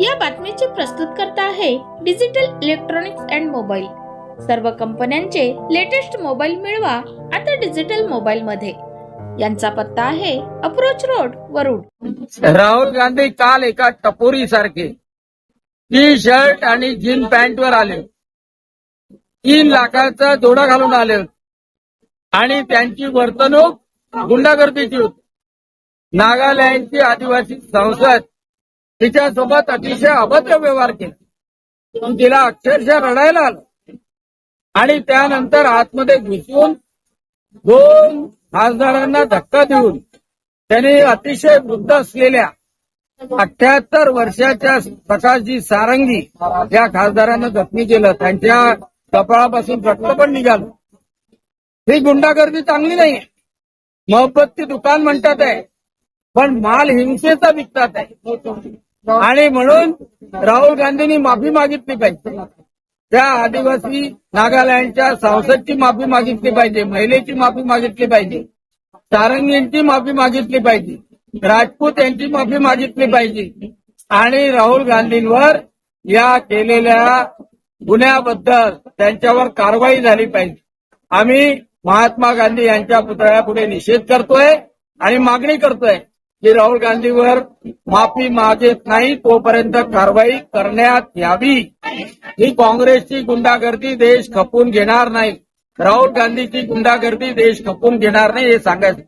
या बातमीचे प्रस्तुत करता आहे डिजिटल इलेक्ट्रॉनिक्स अँड मोबाईल. सर्व कंपन्यांचे लेटेस्ट मोबाईल मिळवा आता डिजिटल मोबाईल मध्ये यांचा पत्ता आहे अप्रोच रोड वरुड. राहुल गांधी काल एका टपोरी सारखे. टी शर्ट आणि जीन पॅन्ट वर आले. तीन लाखाचा जोडा घालून आले. आणि त्यांची वर्तणूक गुंडागर्दीची होती. नागालँडची आदिवासी संसद तिच्यासोबत अतिशय अभद्र व्यवहार केला. तिला अक्षरशः रडायला आलं. आणि त्यानंतर आतमध्ये घुसून दोन खासदारांना धक्का देऊन त्यांनी अतिशय वृद्ध असलेल्या अठ्याहत्तर वर्षाच्या प्रकाशजी सारंगी या खासदारांना जखमी केलं. त्यांच्या कपाळापासून रक्त पण निघालं. ही गुंडागर्दी चांगली नाही मोहब्बतची दुकान म्हणतात आहे पण माल हिंसेचा विकतात आहे. आणि म्हणून राहुल गांधींनी माफी मागितली पाहिजे. त्या आदिवासी नागालँडच्या संसदची माफी मागितली पाहिजे महिलेची माफी मागितली पाहिजे सारंगींची माफी मागितली पाहिजे राजपूत यांची माफी मागितली पाहिजे. आणि राहुल गांधींवर या केलेल्या गुन्ह्याबद्दल त्यांच्यावर कारवाई झाली पाहिजे. आम्ही महात्मा गांधी यांच्या पुतळ्यापुढे निषेध करतोय आणि मागणी करतोय. की राहुल गांधीवर माफी मागत नाही तोपर्यंत कारवाई करण्यात यावी. ही काँग्रेसची गुंडागर्दी देश खपून घेणार नाही. राहुल गांधीची गुंडागर्दी देश खपून घेणार नाही हे सांगायचं